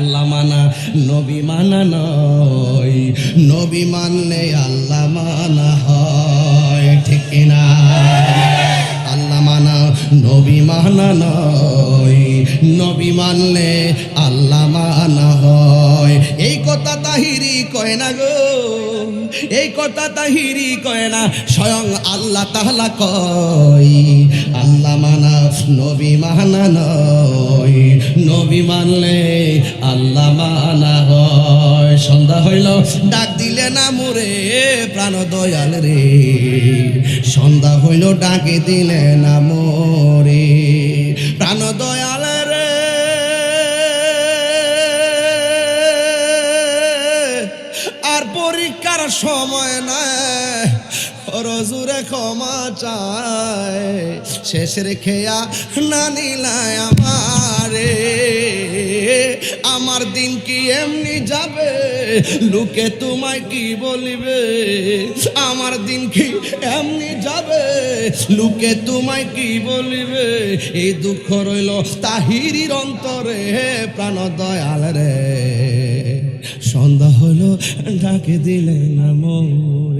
আল্লাহ মানা, নবী মানা নয়। নবী মানলে আল্লাহ মানা হয়, ঠিক কিনা? আল্লাহ মানা, নবী মানা নয়। নবী মানলে আল্লাহ মানা হয়। এই কথা তাহিরি কয় না গো। এই কথা তাহিরি কয় না, স্বয়ং আল্লাহ তাহলা কয়। আল্লাহ মানা, নবী মানা নয়। নবী মানলে আল্লাহ মানা হয়। সন্ধ্যা হইল, ডাক দিলে না মোরে, প্রাণ দয়াল রে। সন্ধ্যা হইল, ডাকে দিলে না মোরে, প্রাণ দয়াল রে। আর পরীক্ষার সময় নাই রজুরে ক্ষমা চায় শেষের খেয়া না নিলায় আমারে। আমার দিন কি এমনি যাবে? লোকে তোমায় কি বলিবে? আমার দিন কি এমনি যাবে? লোকে তোমায় কি বলিবে? এই দুঃখ রইল তাহিরির অন্তরে প্রাণ দয়াল রে। সন্ধ্যা হলো ডাকে দিলে না মোরে